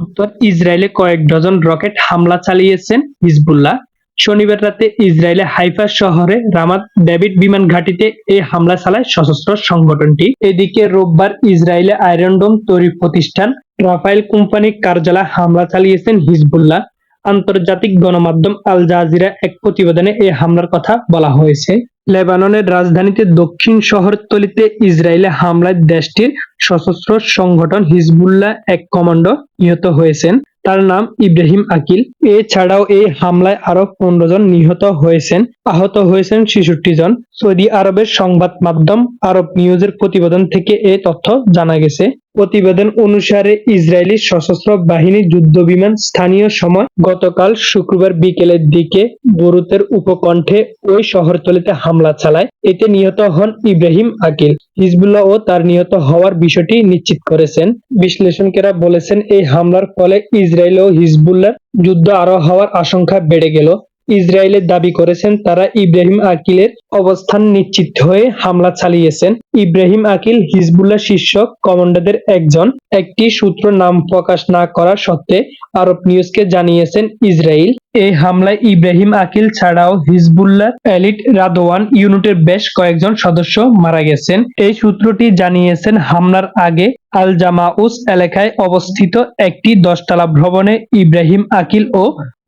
উত্তর ইসরায়েলে কয়েক ডজন রকেট হামলা চালিয়েছেন হিজবুল্লাহ। শনিবার রাতে ইসরায়েলে হাইফা শহরে রামাত ডেভিড বিমান ঘাঁটিতে এই হামলা চালায় সশস্ত্র সংগঠনটি। এদিকে রোববার ইসরায়েলে আয়রনডোম তৈরি প্রতিষ্ঠান রাফায়েল কোম্পানি কার্যালয় হামলা চালিয়েছেন হিজবুল্লাহ। আন্তর্জাতিক গণমাধ্যম আল জাজিরা এক প্রতিবেদনে এই হামলার কথা বলা হয়েছে। লেবাননের রাজধানীতে দক্ষিণ শহরতলিতে ইসরায়েলে হামলায় দেশটির সশস্ত্র সংগঠন হিজবুল্লাহ এক কমান্ডো নিহত হয়েছেন। তার নাম ইব্রাহিম আকিল। এছাড়াও এই হামলায় আরও পনেরো জন নিহত হয়েছেন। আহত হয়েছেন ছেষট্টি জন। সৌদি আরবের সংবাদ মাধ্যম আরব নিউজের প্রতিবেদন থেকে এ তথ্য জানা গেছে। প্রতিবেদন অনুসারে ইসরায়েলি সশস্ত্র বাহিনী যুদ্ধবিমান স্থানীয় সময় গতকাল শুক্রবার বিকেলের দিকে বরুতের উপকণ্ঠে ওই শহরতলিতে হামলা চালায়। এতে নিহত হন ইব্রাহিম আকিল। হিজবুল্লাহ ও তার নিহত হওয়ার বিষয়টি নিশ্চিত করেছেন। বিশ্লেষকেরা বলেছেন, এই হামলার ফলে ইসরায়েল ও হিজবুল্লাহ যুদ্ধ আরও হওয়ার আশঙ্কা বেড়ে গেল। ইসরায়েলের দাবি করেছেন, তারা ইব্রাহিম আকিলের অবস্থান নিশ্চিত হয়ে হামলা চালিয়েছেন ইব্রাহিম আকিল হিজবুল্লাহ শীর্ষ কমান্ডারদের একজন। একটি সূত্র নাম প্রকাশ না করা সত্ত্বে আরব নিউজকে জানিয়েছেন ইসরায়েল এই হামলায় ইব্রাহিম আকিল ছাড়াও হিজবুল্লাহ এলিট রাদোয়ান ইউনিটের বেশ কয়েকজন সদস্য মারা গেছেন। এই সূত্রটি জানিয়েছেন হামলার আগে আল জামাউস এলাকায় অবস্থিত একটি দশতলা ভ্রমণে ইব্রাহিম আকিল ও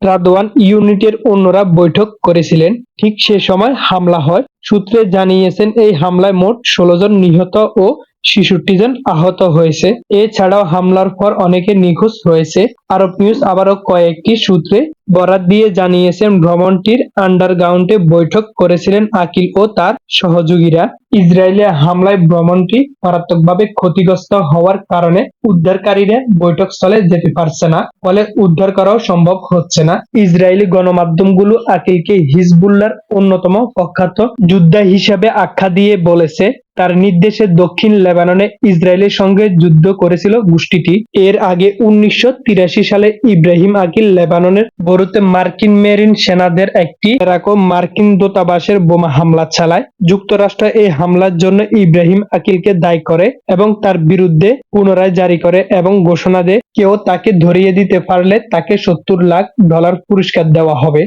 রাদওয়ান ইউনিটের অন্যরা বৈঠক করেছিলেন। ঠিক সে সময় হামলা হয়। সূত্রে জানিয়েছেন, এই হামলায় মোট ষোলো জন নিহত ও ছেষট্টি জন আহত হয়েছে। এছাড়াও হামলার পর অনেকে নিখোঁজ হয়েছে। আরব নিউজ আবারও কয়েকটি সূত্রে বরাত দিয়ে জানিয়েছেন ভ্রমণটির আন্ডারগ্রাউন্ডে বৈঠক করেছিলেন আকিল ও তার সহযোগীরা। ইসরায়েলে হামলায় ভ্রমণটি মারাত্মকভাবে ক্ষতিগ্রস্ত হওয়ার কারণে উদ্ধারকারীরা বৈঠকস্থলে যেতে পারছে না, ফলে উদ্ধার করাও সম্ভব হচ্ছে না। ইসরায়েলি গণমাধ্যমগুলো আকিলকে হিজবুল্লার অন্যতম প্রখ্যাত যোদ্ধা হিসাবে আখ্যা দিয়ে বলেছে, তার নির্দেশে দক্ষিণ লেবাননে ইসরায়েলের সঙ্গে যুদ্ধ করেছিল গোষ্ঠীটি। এর আগে উনিশশো তিরাশি সালে ইব্রাহিম আকিল লেবাননের বরুতে মার্কিন মেরিন সেনাদের একটি এরকম মার্কিন দূতাবাসের বোমা হামলা চালায়। যুক্তরাষ্ট্র এই হামলার জন্য ইব্রাহিম আকিলকে দায়ী করে এবং তার বিরুদ্ধে পুনরায় জারি করে এবং ঘোষণা দেয়, কেউ তাকে ধরিয়ে দিতে পারলে তাকে সত্তর লাখ ডলার পুরস্কার দেওয়া হবে।